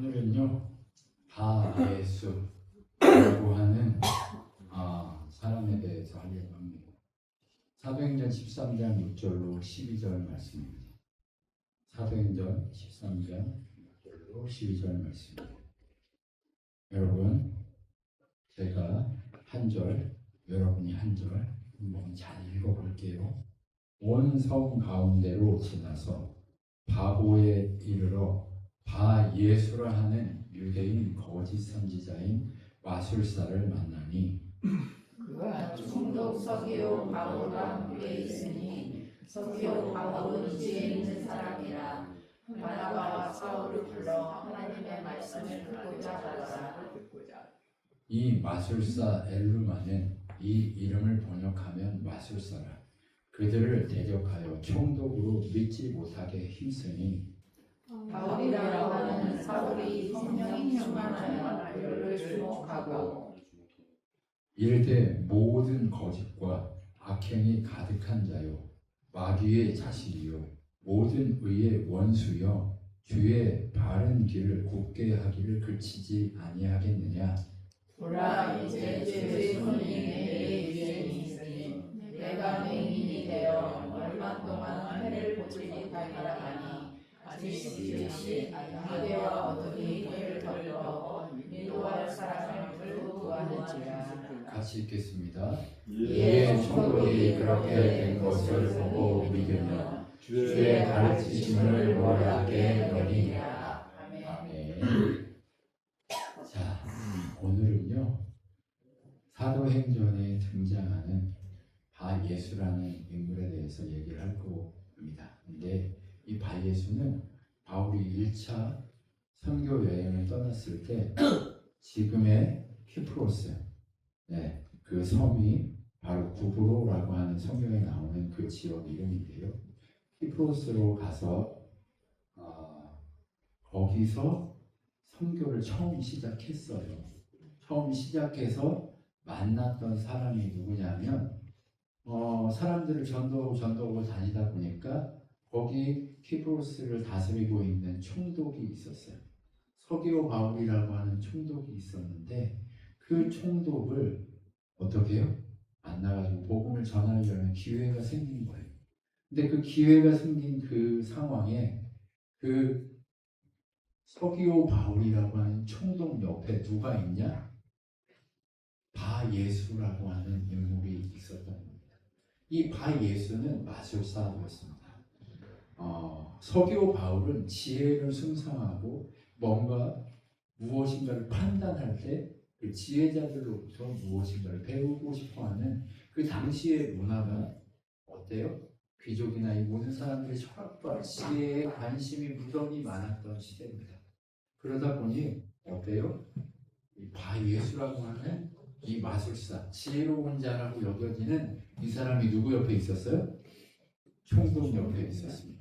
오늘은요 바예수라고 하는 아, 사람에 대해서 하려고 합니다. 사도행전 13장 6절로 12절 말씀입니다. 사도행전 13장 6절로 12절 말씀입니다. 여러분 제가 한 절, 여러분이 한 절 한번 잘 읽어볼게요. 온 성 가운데로 지나서 바고에 이르러 바 예수라 하는 유대인 거짓 선지자인 마술사를 만나니 그가 중독 서기오 바울과 함께 있으니 서기오 바울은 지혜 있는 사람이라. 바나바와 사울을 불러 하나님의 말씀을 듣고자 하더라. 이 마술사 엘루마는 이 이름을 번역하면 마술사라. 그들을 대적하여 총독으로 믿지 못하게 힘쓰니 바울이라고 하는 사울이 성령이 충만하여 그를 주목하고 이르되 모든 거짓과 악행이 가득한 자요 마귀의 자식이요 모든 의의 원수여 주의 바른 길을 굳게 하기를 그치지 아니하겠느냐? 보라 이제 주의 손이 내게 유행이 있으니 내가 맹인이 되어 얼마 동안 해를 보지 못하리라 하니 아직 시시 유대와 어둠이 그를 덮여 미도할 사람을 구하는지라 같이 읽겠습니다. 이에 이에 총독이 그렇게 된 것을 보고 믿으며 주의 가르치심을 몰하게 여기니라. 아멘. 아멘. 자, 오늘은요 사도행전에 등장하는 바 예수라는 인물에 대해서 얘기를 할 겁니다. 근데 이 바예수는 바울이 1차 선교 여행을 떠났을 때 지금의 키프로스, 네, 그 섬이 바로 구브로라고 하는 성경에 나오는 그 지역 이름인데요. 키프로스로 가서 아, 거기서 선교를 처음 시작했어요. 처음 시작해서 만났던 사람이 누구냐면 어, 사람들을 전도하고 전도하고 다니다 보니까 거기 키프로스를 다스리고 있는 총독이 있었어요. 서기오 바울이라고 하는 총독이 있었는데 그 총독을 어떻게 해요? 만나가지고 복음을 전하려는 기회가 생긴 거예요. 근데 그 기회가 생긴 그 상황에 그 서기오 바울이라고 하는 총독 옆에 누가 있냐? 바 예수라고 하는 인물이 있었던 겁니다. 이 바 예수는 마술사였습니다. 어, 서기오 바울은 지혜를 숭상하고 뭔가 무엇인가를 판단할 때 그 지혜자들로부터 무엇인가를 배우고 싶어하는 그 당시의 문화가 어때요? 귀족이나 이 모든 사람들이 철학과 지혜에 관심이 무던히 많았던 시대입니다. 그러다 보니 어때요? 이 바예수라고 하는 이 마술사, 지혜로운 자라고 여겨지는 이 사람이 누구 옆에 있었어요? 총독 옆에 있었습니다.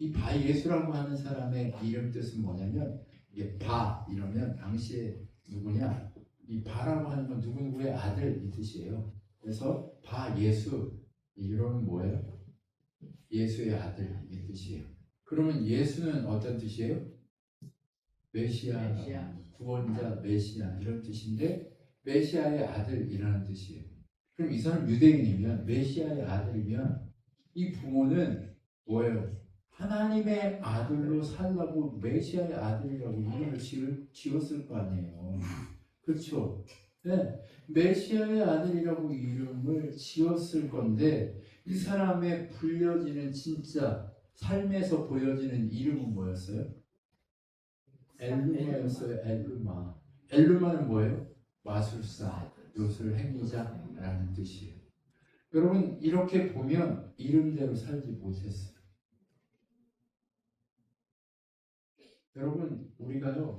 이 바 예수라고 하는 사람의 이름 뜻은 뭐냐면 이게 바 이러면 당시에 누구냐? 이 바라고 하는 건 누구누구의 아들 이 뜻이에요. 그래서 바 예수 이름은 뭐예요? 예수의 아들 이 뜻이에요. 그러면 예수는 어떤 뜻이에요? 메시아, 메시아. 구원자 메시아 이런 뜻인데 메시아의 아들이라는 뜻이에요. 그럼 이 사람 유대인이면 메시아의 아들이면 이 부모는 뭐예요? 하나님의 아들로 살라고 메시아의 아들이라고 이름을 지었을 거 아니에요. 그렇죠? 네. 메시아의 아들이라고 이름을 지었을 건데 이 사람의 불려지는 진짜 삶에서 보여지는 이름은 뭐였어요? 엘루마였어요. 엘루마. 엘루마는 뭐예요? 마술사, 요술 행위자라는 뜻이에요. 여러분 이렇게 보면 이름대로 살지 못했어요. 여러분 우리가요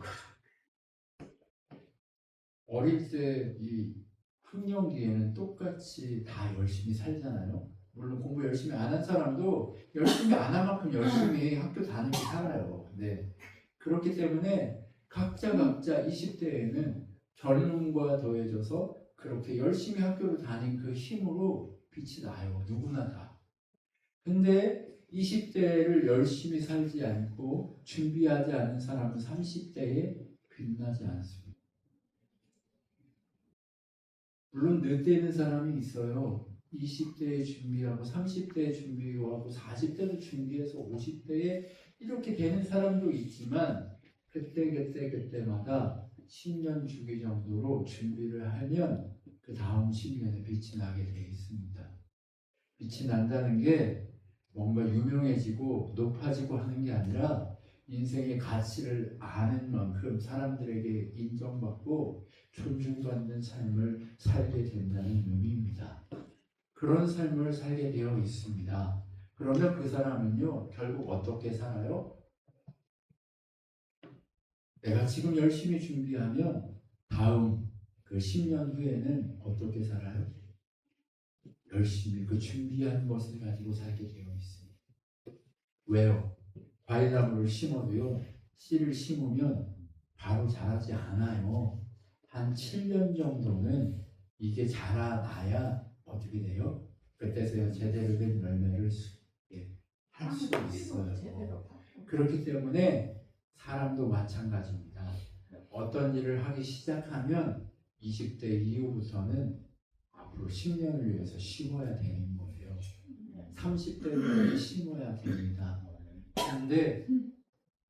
어릴 때 이 학령기에는 똑같이 다 열심히 살잖아요. 물론 공부 열심히 안 한 사람도 열심히 안 한 만큼 열심히 학교 다니고 살아요. 근데 그렇기 때문에 각자 각자 20대에는 젊음과 더해져서 그렇게 열심히 학교를 다닌 그 힘으로 빛이 나요. 누구나 다. 근데 20대를 열심히 살지 않고 준비하지 않은 사람은 30대에 빛나지 않습니다. 물론 늦되는 사람이 있어요. 20대에 준비하고 30대에 준비하고 40대도 준비해서 50대에 이렇게 되는 사람도 있지만 그때 그때 그때마다 10년 주기 정도로 준비를 하면 그 다음 10년에 빛이 나게 되어 있습니다. 빛이 난다는 게 뭔가 유명해지고 높아지고 하는 게 아니라 인생의 가치를 아는 만큼 사람들에게 인정받고 존중받는 삶을 살게 된다는 의미입니다. 그런 삶을 살게 되어 있습니다. 그러면 그 사람은요, 결국 어떻게 살아요? 내가 지금 열심히 준비하면 다음 그 10년 후에는 어떻게 살아요? 열심히 그 준비한 것을 가지고 살게 있습니다. 왜요? 과일나무를 심어도요, 씨를 심으면 바로 자라지 않아요. 한 7년 정도는 이게 자라나야 어떻게 돼요? 그때서야 제대로 된 열매를 할수 있어요. 그렇기 때문에 사람도 마찬가지입니다. 어떤 일을 하기 시작하면 20대 이후부터는 앞으로 10년을 위해서 심어야 되는 거예요. 30대를 심어야 됩니다. 그런데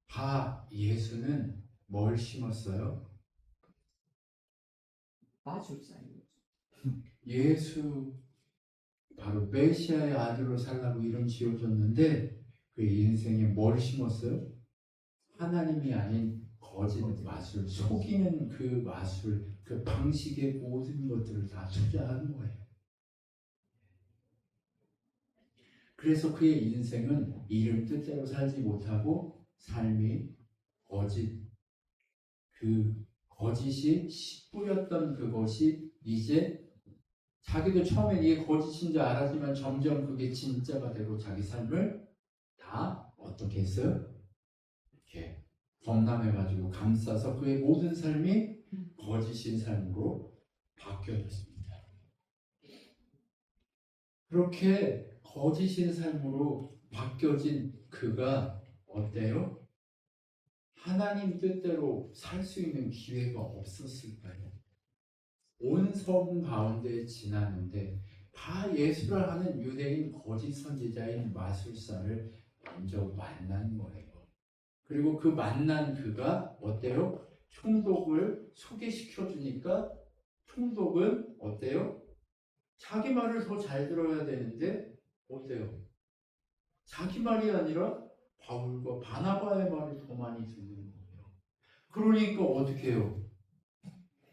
바 예수는 뭘 심었어요? 마술사예요. 예수 바로 메시아의 아들로 살라고 이름 지어줬는데 그 인생에 뭘 심었어요? 하나님이 아닌 거짓 마술, 속이는 그 마술, 그 방식의 모든 것들을 다 투자한 거예요. 그래서 그의 인생은 이름 뜻대로 살지 못하고 삶이 거짓, 그 거짓이 뿌였던 그것이 이제 자기도 처음엔 이게 거짓인 줄 알았지만 점점 그게 진짜가 되고 자기 삶을 다 어떻게 했어요? 이렇게 범람해가지고 감싸서 그의 모든 삶이 거짓인 삶으로 바뀌어졌습니다. 그렇게 거짓인 삶으로 바뀌어진 그가 어때요? 하나님 뜻대로 살 수 있는 기회가 없었을까요? 온성 가운데 지나는데 다 예수라 하는 유대인 거짓 선지자인 마술사를 먼저 만난 거예요. 그리고 그 만난 그가 어때요? 총독을 소개시켜 주니까 총독은 어때요? 자기 말을 더 잘 들어야 되는데 어때요? 자기 말이 아니라 바울과 바나바의 말을 더 많이 듣는 거예요. 그러니까 어떻게 해요?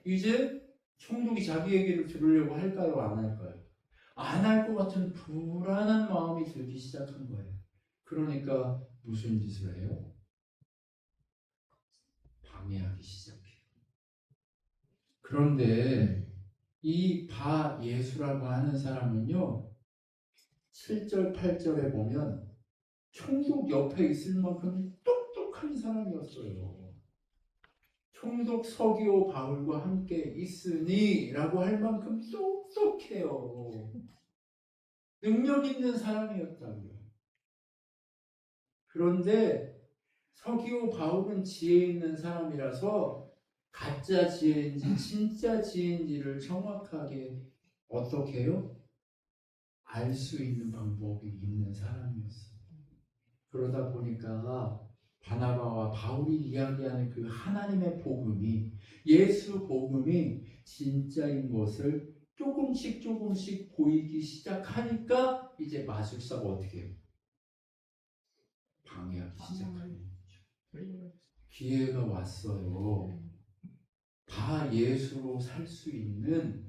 이제 총독이 자기 얘기를 들으려고 할까요? 안 할까요? 안 할 것 같은 불안한 마음이 들기 시작한 거예요. 그러니까 무슨 짓을 해요? 방해하기 시작해요. 그런데 이 바 예수라고 하는 사람은요, 7절, 8절에 보면 총독 옆에 있을 만큼 똑똑한 사람이었어요. 총독 서기오 바울과 함께 있으니 라고 할 만큼 똑똑해요. 능력 있는 사람이었다고요. 그런데 서기오 바울은 지혜 있는 사람이라서 가짜 지혜인지 진짜 지혜인지를 정확하게 어떻게 해요? 알 수 있는 방법이 있는 사람이었어요. 그러다 보니까 바나바와 바울이 이야기하는 그 하나님의 복음이 예수 복음이 진짜인 것을 조금씩 조금씩 보이기 시작하니까 이제 마술사가 어떻게 해요? 방해하기 시작하는 거죠. 기회가 왔어요. 다 예수로 살 수 있는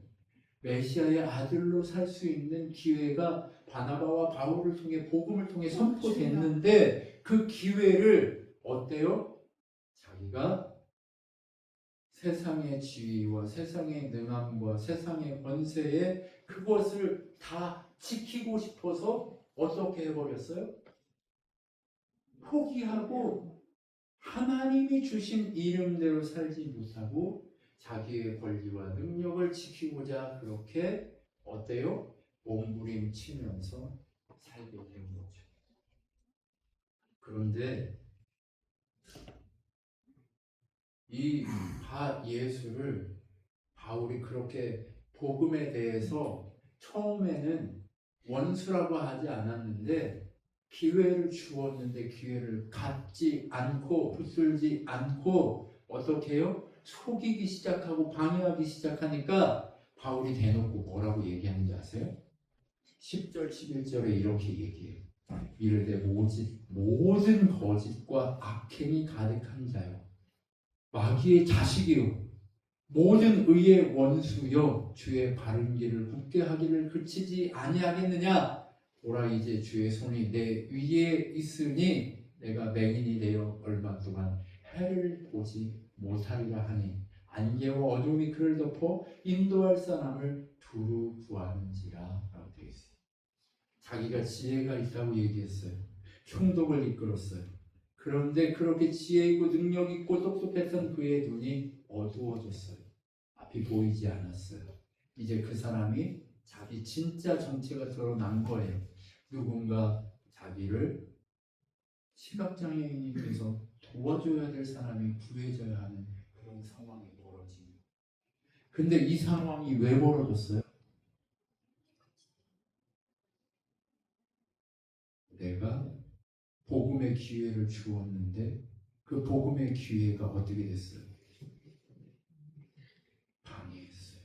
메시아의 아들로 살 수 있는 기회가 바나바와 바울을 통해 복음을 통해 선포됐는데 그 기회를 어때요? 자기가 세상의 지위와 세상의 능함과 세상의 권세에 그것을 다 지키고 싶어서 어떻게 해버렸어요? 포기하고 하나님이 주신 이름대로 살지 못하고 자기의 권리와 능력을 지키고자 그렇게 어때요? 몸부림치면서 살게 된 거죠. 그런데 이 바 예수를 바울이 그렇게 복음에 대해서 처음에는 원수라고 하지 않았는데 기회를 주었는데 기회를 갖지 않고 붙들지 않고 어떻게 해요? 속이기 시작하고 방해하기 시작하니까 바울이 대놓고 뭐라고 얘기하는지 아세요? 10절 11절에 이렇게 얘기해요. 이르되 모진, 모든 거짓과 악행이 가득한 자요 마귀의 자식이요 모든 의의 원수여 주의 바른 길을 굳게 하기를 그치지 아니하겠느냐 보라 이제 주의 손이 내 위에 있으니 내가 맹인이 되어 얼마 동안 해를 보지 못하리라 하니 안개와 어둠이 그를 덮어 인도할 사람을 두루 구하는지라 라고 되어 있어요. 자기가 지혜가 있다고 얘기했어요. 총독을 이끌었어요. 그런데 그렇게 지혜 있고 능력 있고 똑똑했던 그의 눈이 어두워졌어요. 앞이 보이지 않았어요. 이제 그 사람이 자기 진짜 정체가 드러난 거예요. 누군가 자기를 시각장애인께서 도와줘야 될 사람이 구해져야 하는 그런 상황이 거예요. 근데 이 상황이 왜 벌어졌어요? 내가 복음의 기회를 주었는데 그 복음의 기회가 어떻게 됐어요? 방해했어요.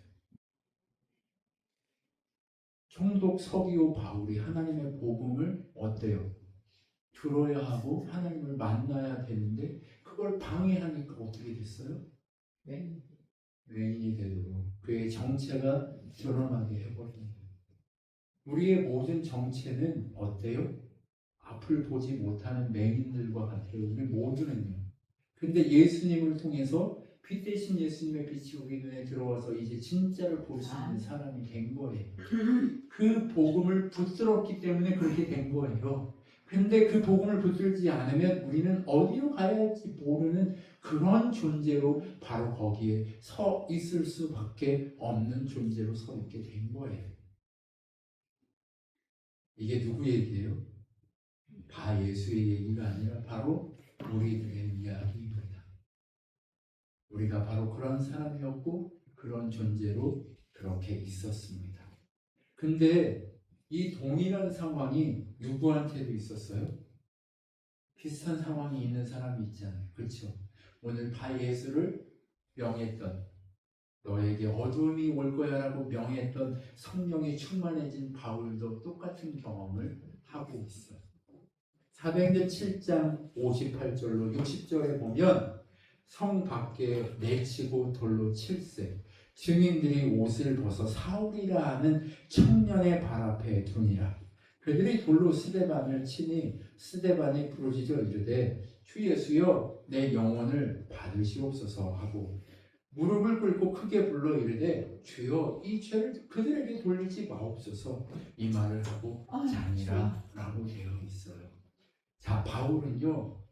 총독 서기오 바울이 하나님의 복음을 어때요? 들어야 하고 하나님을 만나야 되는데 그걸 방해하니까 어떻게 됐어요? 맹인이 되도록 그의 정체가 드러나게 해버린 거예요. 우리의 모든 정체는 어때요? 앞을 보지 못하는 맹인들과 같아요. 우리 모두는요. 근데 예수님을 통해서 빛 대신 예수님의 빛이 우리 눈에 들어와서 이제 진짜를 볼 수 있는 사람이 된 거예요. 그 복음을 붙들었기 때문에 그렇게 된 거예요. 근데 그 복음을 붙들지 않으면 우리는 어디로 가야 할지 모르는 그런 존재로 바로 거기에 서 있을 수밖에 없는 존재로 서 있게 된 거예요. 이게 누구 얘기예요? 바 예수의 얘기가 아니라 바로 우리들의 이야기입니다. 우리가 바로 그런 사람이었고 그런 존재로 그렇게 있었습니다. 근데 이 동일한 상황이 누구한테도 있었어요? 비슷한 상황이 있는 사람이 있잖아요. 그렇죠? 오늘 바 예수를 명했던 너에게 어두움이 올 거야라고 명했던 성령이 충만해진 바울도 똑같은 경험을 하고 있어요. 사도행전 7장 58절로 60절에 보면 성 밖에 내치고 돌로 칠세 증인들이 옷을 벗어 사울이라 하는 청년의 발 앞에 두니라. 그들이 돌로 스데반을 치니 스데반이 부르짖어 이르되 주 예수여 내 영혼을 받으시옵소서 하고 무릎을 꿇고 크게 불러 이르되 주여 이 죄를 그들에게 돌리지 마옵소서 이 말을 하고 자니라 라고 되어 있어요. 자 바울은요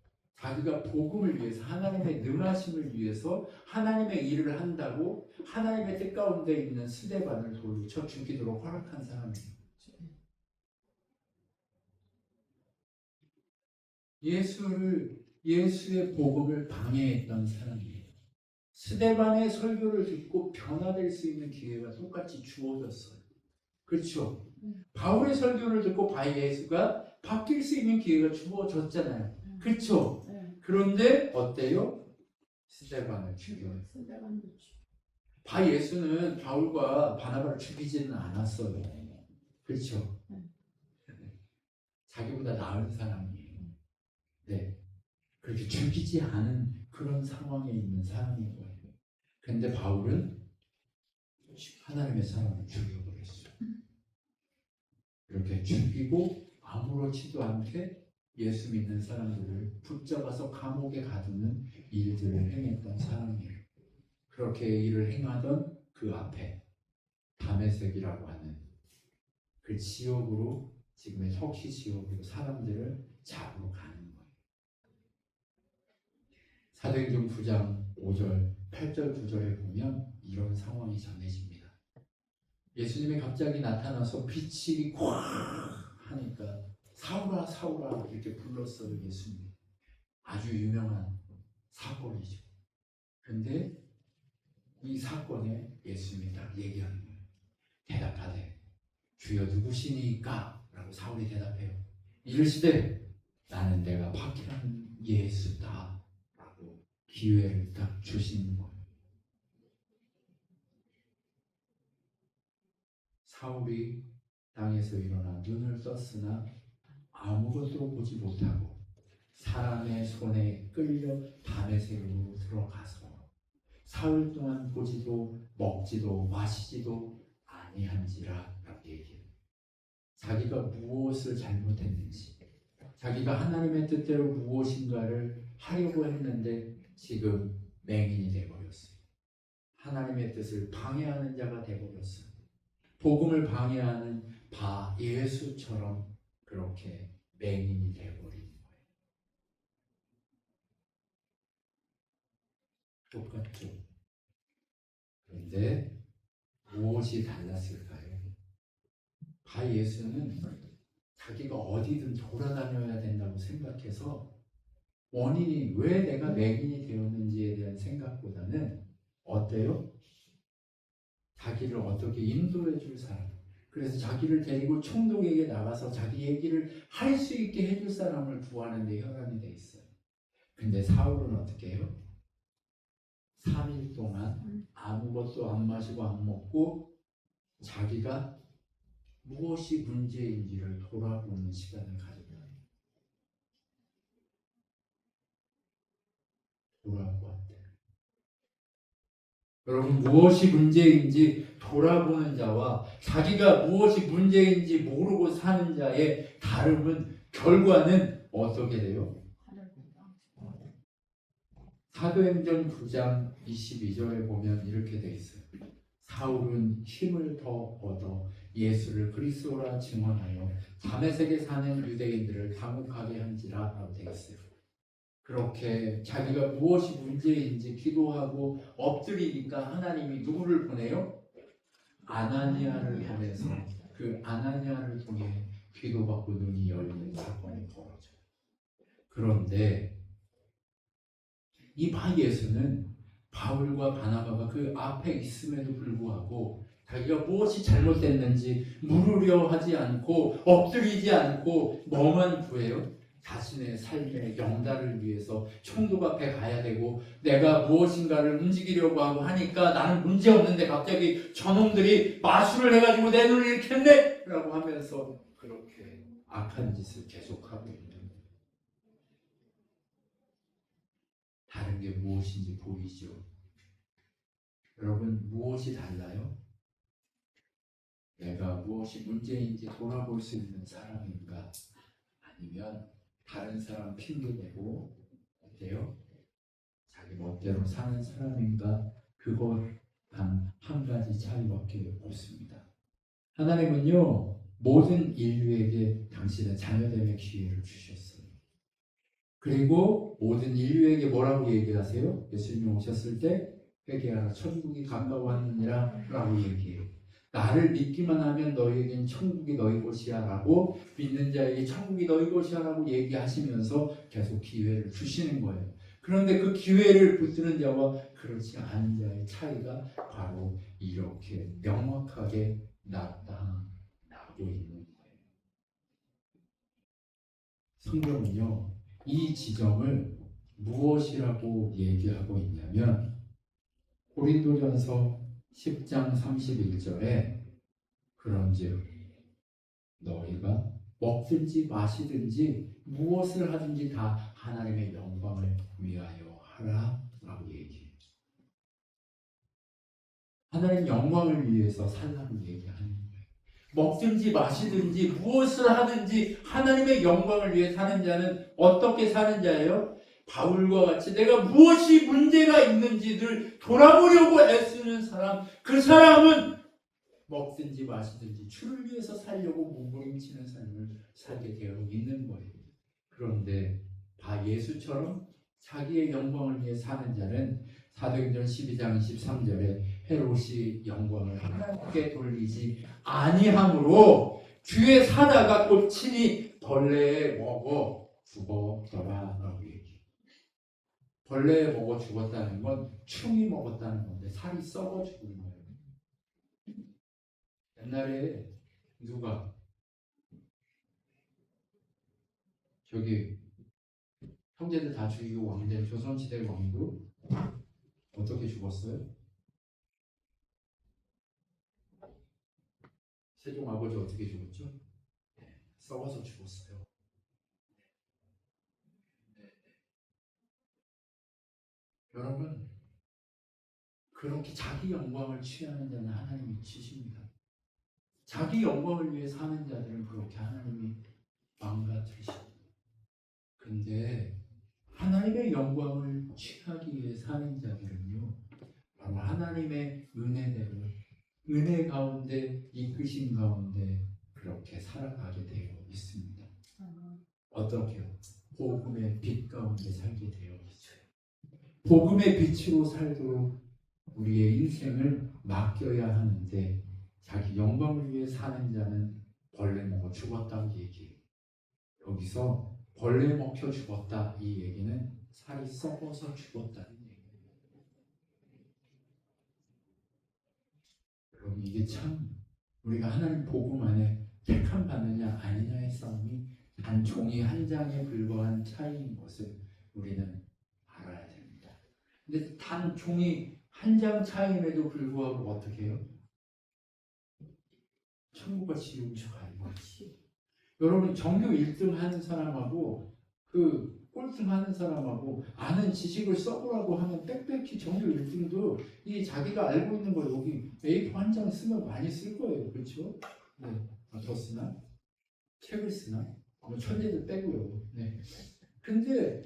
자기가 복음을 위해서 하나님의 능하심을 위해서 하나님의 일을 한다고 하나님의 뜻 가운데 있는 스데반을 돌로 쳐 죽이도록 허락한 사람이에요. 예수를 예수의 복음을 방해했던 사람이에요. 스데반의 설교를 듣고 변화될 수 있는 기회가 똑같이 주어졌어요. 그렇죠? 바울의 설교를 듣고 바 예수가 바뀔 수 있는 기회가 주어졌잖아요. 그렇죠? 그런데 어때요? 스데반을 죽여요. 바 예수는 바울과 바나바를 죽이지는 않았어요. 그렇죠? 자기보다 나은 사람이에요. 네. 그렇게 죽이지 않은 그런 상황에 있는 사람인 거예요. 근데 바울은 하나님의 사람을 죽여버렸어요. 이렇게 죽이고 아무렇지도 않게 예수 믿는 사람들을 붙잡아서 감옥에 가두는 일들을 행했던 사람이에요. 그렇게 일을 행하던 그 앞에 담에색이라고 하는 그 지옥으로 지금의 석시 지옥으로 사람들을 잡으러 가는 거예요. 사도행전 9장 5절, 8절, 9절에 보면 이런 상황이 전해집니다. 예수님이 갑자기 나타나서 빛이 콱 하니까 사울아 사울아 이렇게 불렀어요 예수님. 아주 유명한 사건이죠. 근데 이 사건에 예수님이 딱 얘기하는 거예요. 대답하되 주여 누구시니까? 라고 사울이 대답해요. 이르시되 나는 내가 박해하는 예수다 라고 기회를 딱 주시는 거예요. 사울이 땅에서 일어나 눈을 떴으나 아무것도 보지 못하고 사람의 손에 끌려 밤의 새로 들어가서 사흘 동안 보지도 먹지도 마시지도 아니한지라 라고 얘기해요. 자기가 무엇을 잘못했는지 자기가 하나님의 뜻대로 무엇인가를 하려고 했는데 지금 맹인이 되어버렸어요. 하나님의 뜻을 방해하는 자가 되어버렸어요. 복음을 방해하는 바 예수처럼 그렇게 맹인이 되어버린 거예요. 똑같죠. 그런데 무엇이 달랐을까요? 바 예수는 자기가 어디든 돌아다녀야 된다고 생각해서 원인이 왜 내가 맹인이 되었는지에 대한 생각보다는 어때요? 자기를 어떻게 인도해 줄 사람. 그래서 자기를 데리고 총독에게 나가서 자기 얘기를 할 수 있게 해줄 사람을 구하는 데 혈안이 돼 있어요. 근데 사울은 어떻게 해요? 3일 동안 아무것도 안 마시고 안 먹고 자기가 무엇이 문제인지를 돌아보는 시간을 가져요. 돌아보았대. 여러분 무엇이 문제인지 돌아보는 자와 자기가 무엇이 문제인지 모르고 사는 자의 다름은 결과는 어떻게 돼요? 사도행전 9장 22절에 보면 이렇게 돼 있어요. 사울은 힘을 더 얻어 예수를 그리스도라 증언하여 다메섹에 사는 유대인들을 당혹하게 한지라 라고 되어 있어요. 그렇게 자기가 무엇이 문제인지 기도하고 엎드리니까 하나님이 누구를 보내요? 아나니아를 보내서 그 아나니아를 통해 기도받고 눈이 열리는 사건이 벌어져요. 그런데 이 바 예수는 바울과 바나바가 그 앞에 있음에도 불구하고 자기가 무엇이 잘못됐는지 물으려 하지 않고 엎드리지 않고 뭐만 구해요? 자신의 삶의 영달을 위해서 총독 앞에 가야 되고 내가 무엇인가를 움직이려고 하고 하니까 나는 문제 없는데 갑자기 저놈들이 마술을 해가지고 내 눈을 했네! 라고 하면서 그렇게 악한 짓을 계속하고 있는. 다른 게 무엇인지 보이죠? 여러분 무엇이 달라요? 내가 무엇이 문제인지 돌아볼 수 있는 사람인가? 아니면 다른 사람 핑계대고 어때요? 자기 멋대로 사는 사람인가? 그것 단한 가지 차이밖에 없습니다. 하나님은요 모든 인류에게 당신의 자녀됨의 기회를 주셨어요. 그리고 모든 인류에게 뭐라고 얘기하세요? 예수님이 오셨을 때 회개하라 천국이 가까웠느니라 라고 얘기해요. 나를 믿기만 하면 너희에겐 천국이 너희 곳이야 라고 믿는 자에게 천국이 너희 곳이야 라고 얘기하시면서 계속 기회를 주시는 거예요. 그런데 그 기회를 붙드는 자와 그렇지 않은 자의 차이가 바로 이렇게 명확하게 나타나고 있는 거예요. 성경은요, 이 지점을 무엇이라고 얘기하고 있냐면, 고린도전서 10장 31절에 그런즉 너희가 먹든지 마시든지 무엇을 하든지 다 하나님의 영광을 위하여 하라라고 얘기해요. 하나님 영광을 위해서 살라고 얘기하는 거예요. 먹든지 마시든지 무엇을 하든지 하나님의 영광을 위해 사는 자는 어떻게 사는 자예요? 바울과 같이 내가 무엇이 문제가 있는지를 돌아보려고 애쓰는 사람, 그 사람은 먹든지 마시든지 주를 위해서 살려고 몸부림치는 삶을 살게 되어 있는 거예요. 그런데 바 예수처럼 자기의 영광을 위해 사는 자는 사도행전 12장 23절에 헤롯이 영광을 하나님께 돌리지 아니함으로 사자가 곧 친히 벌레에 먹어 죽었더라라고 얘기. 벌레에 먹어 죽었다는 건 충이 먹었다는 건데 살이 썩어 죽은 거예요. 옛날에 누가 저기 형제들 다 죽이고 왕된 조선시대 왕도 어떻게 죽었어요? 세종 아버지 어떻게 죽었죠? 네, 썩어서 죽었어요. 네, 네. 여러분 그렇게 자기 영광을 취하는 자는 하나님이 치십니다. 자기 영광을 위해 사는 자들은 그렇게 하나님이 망가뜨리십니다. 근데 하나님의 영광을 취하기 위해 사는 자들은요, 바로 하나님의 은혜대로 은혜 가운데 이끄신 가운데 그렇게 살아가게 되어 있습니다. 어떻게요? 복음의 빛 가운데 살게 되어 있어요. 복음의 빛으로 살도록 우리의 인생을 맡겨야 하는데 자기 영광을 위해 사는 자는 벌레 먹어 죽었다고 얘기해요. 여기서 벌레 먹혀 죽었다 이 얘기는 살이 썩어서 죽었다는 얘기예요. 여러분 이게 참 우리가 하나님 복음 안에 택함 받느냐 아니냐의 싸움이 단 종이 한 장에 불과한 차이인 것을 우리는. 근데 단 종이 한 장 차이임에도 불구하고 어떻게 해요? 천국과 지옥이 가는 거지. 여러분 전교 1등 하는 사람하고 그 꼴등 하는 사람하고 아는 지식을 써보라고 하면 빽빽히 전교 1등도 이 자기가 알고 있는 거 여기 A4 한 장 쓰면 많이 쓸 거예요. 그렇죠? 네. 아, 더 쓰나? 책을 쓰나? 뭐 천재들 빼고요. 네. 근데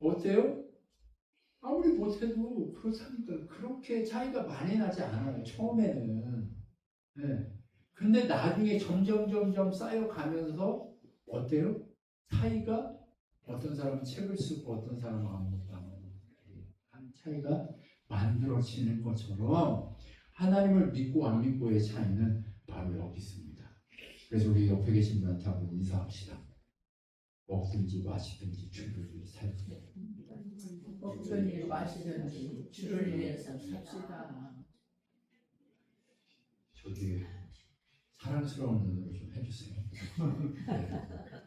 어때요? 아무리 못해도 그렇다니까 그렇게 차이가 많이 나지 않아요. 처음에는. 네. 근데 나중에 점점 점점 쌓여가면서 어때요? 차이가 어떤 사람은 책을 쓰고 어떤 사람은 아무것도 안 차이가 만들어지는 것처럼 하나님을 믿고 안 믿고의 차이는 바로 여기 있습니다. 그래서 우리 옆에 계신 분한테 한번 인사합시다. 먹든지 마시든지 주를 살고 먹든지 마시든지 주를 위해서 삽시다. 저기 사랑스러운 눈으로 좀 해주세요. 네.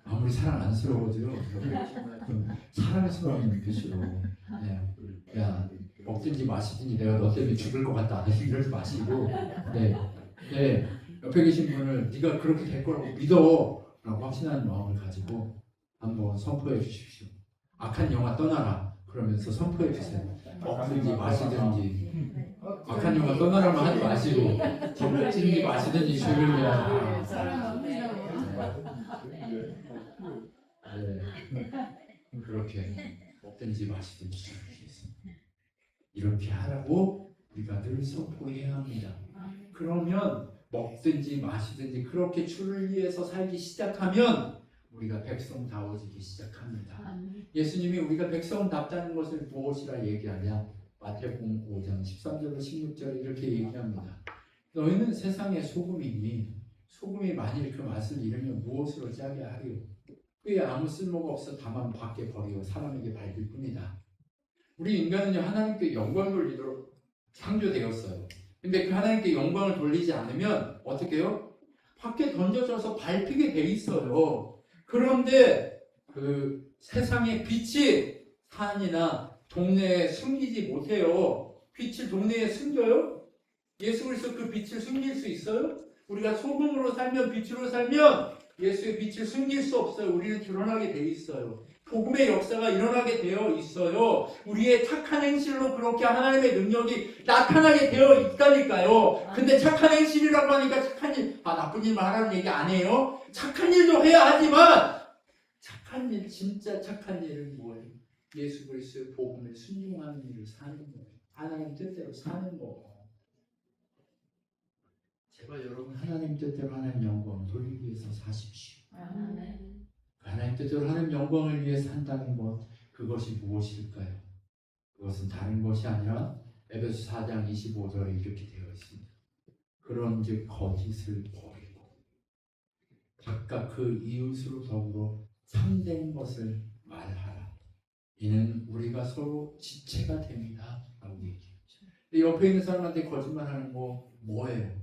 아무리 사랑 안 스러워도요. 좀 사랑스러운 눈빛으로. 네. 야 먹든지 마시든지 내가 너 때문에 죽을 것 같다. 이러지 마시고. 네. 네. 옆에 계신 분을 네가 그렇게 될 거라고 믿어라고 확신하는 마음을 가지고 한번 선포해 주십시오. 악한 영화 떠나라. 그러면서 선포해 주세요. 먹든지 마시든지 악한 영화 떠나라만 하지 마시고 먹든지 마시든지 위하여 네. 그렇게 먹든지 마시든지 이렇게 하라고 우리가 늘 선포해야 합니다. 그러면 먹든지 마시든지 그렇게 주를 위해서 살기 시작하면 우리가 백성다워지기 시작합니다. 예수님이 우리가 백성답다는 것을 무엇이라 얘기하냐? 마태복음 5장 13절로 16절 이렇게 얘기합니다. 너희는 세상의 소금이니 소금이 만일 그 맛을 잃으면 무엇으로 짜게 하리요? 그에 아무 쓸모가 없어 다만 밖에 버리고 사람에게 밟을 뿐이다. 우리 인간은요 하나님께 영광 돌리도록 창조되었어요. 근데 그 하나님께 영광을 돌리지 않으면 어떻게 해요? 밖에 던져져서 밟히게 돼 있어요. 그런데 그 세상의 빛이 산이나 동네에 숨기지 못해요. 빛을 동네에 숨겨요? 예수 그리스도 그 빛을 숨길 수 있어요? 우리가 소금으로 살면 빛으로 살면 예수의 빛을 숨길 수 없어요. 우리는 드러나게 돼 있어요. 복음의 역사가 일어나게 되어 있어요. 우리의 착한 행실로 그렇게 하나님의 능력이 나타나게 되어 있다니까요. 근데 착한 행실이라고 하니까 착한 일, 아, 나쁜 일만 하라는 얘기 안 해요. 착한 일도 해야 하지만, 착한 일, 진짜 착한 일은 뭐예요? 예수 그리스도의 복음에 순종하는 일을 사는 거예요. 하나님 뜻대로 사는 거. 제발 여러분 하나님 뜻대로 하나님 영광 돌리기 위해서 사십시오. 하나님 뜻대로 하나님 영광을 위해 산다는 것 그것이 무엇일까요? 그것은 다른 것이 아니라 에베소 4장 25절에 이렇게 되어 있습니다. 그런즉 거짓을 버리고 각각 그 이웃으로 더불어 참된 것을 말하라. 이는 우리가 서로 지체가 됩니다. 라고 얘기해요. 옆에 있는 사람한테 거짓말하는 거 뭐예요?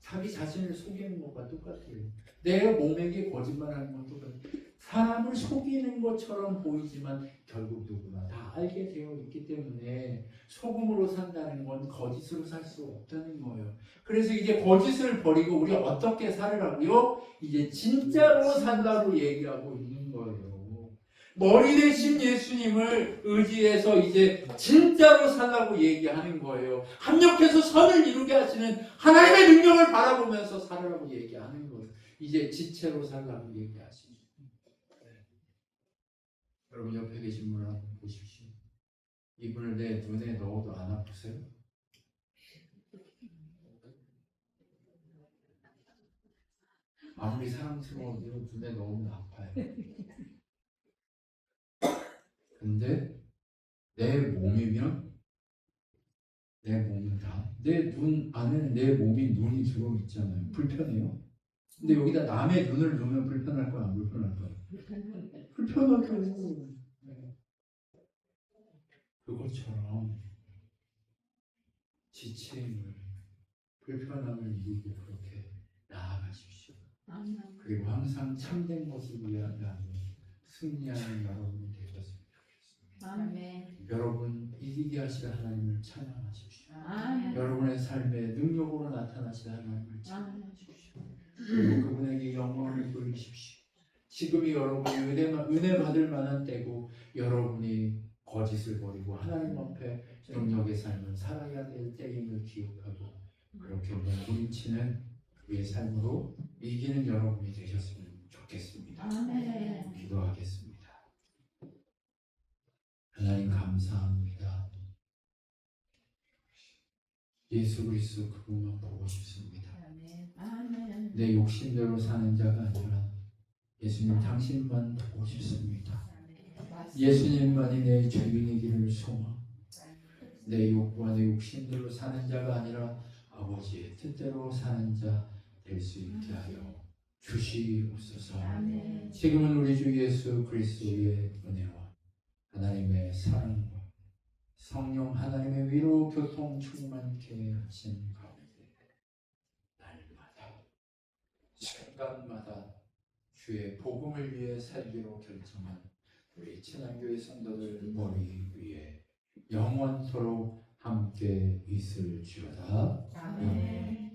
자기 자신을 속이는 것과 똑같아요. 내 몸에게 거짓말하는 건 똑같아요. 사람을 속이는 것처럼 보이지만 결국 누구나 다 알게 되어 있기 때문에 소금으로 산다는 건 거짓으로 살 수 없다는 거예요. 그래서 이제 거짓을 버리고 우리 어떻게 살으라고요? 이제 진짜로 산다고 얘기하고 있는 거예요. 머리 대신 예수님을 의지해서 이제 진짜로 살라고 얘기하는 거예요. 합력해서 선을 이루게 하시는 하나님의 능력을 바라보면서 살으라고 얘기하는 거예요. 이제 지체로 살라고 얘기하시죠. 네. 여러분 옆에 계신 분을 한번 보십시오. 이분을 내 눈에 넣어도 안 아프세요? 아무리 사랑스러워도 눈에 넣으면 아파요. 근데 내 몸이면 내 몸은 다내 눈 안에는 내 몸이 눈이 들어 있잖아요. 불편해요. 근데 여기다 남의 눈을 넣으면 불편할 거야, 안 불편할 거야? 불편하죠. 네. 그것처럼 지체임을 불편함을 이기고 그렇게 나아가십시오. 아멘. 그리고 항상 참된 것을 위한다면 승리하는 여러분이 되셨으면 좋겠습니다. 아멘. 여러분 이기게 하실 하나님을 찬양하십시오. 아멘. 여러분의 삶에 능력으로 나타나실 하나님을 아멘. 찬양하십시오. 그리고 그분에게 영광을 돌리십시오. 지금이 여러분이 은혜, 은혜 받을 만한 때고 여러분이 거짓을 버리고 하나님 앞에 능력의 삶을 살아야 될 때임을 기억하고 그렇게 몸부림치는 그의 삶으로 이기는 여러분이 되셨으면 좋겠습니다. 아멘. 기도하겠습니다. 하나님 감사합니다. 예수 그리스도 그분만 보고 싶습니다. 아멘. 내 욕심대로 사는 자가 아니라 예수님 당신만 보고 싶습니다. 예수님만이 내 죄인이기를 소망. 내 욕과 내 욕심대로 사는 자가 아니라 아버지의 뜻대로 사는 자 될 수 있게 하여 주시옵소서. 지금은 우리 주 예수 그리스도의 은혜와 하나님의 사랑과 성령 하나님의 위로 교통 충만케 하신 가운데 날마다 순간마다 주의 복음을 위해 살기로 결정한 우리 친한교회 성도들 머리 위에 영원토록 함께 있을지어다. 아멘.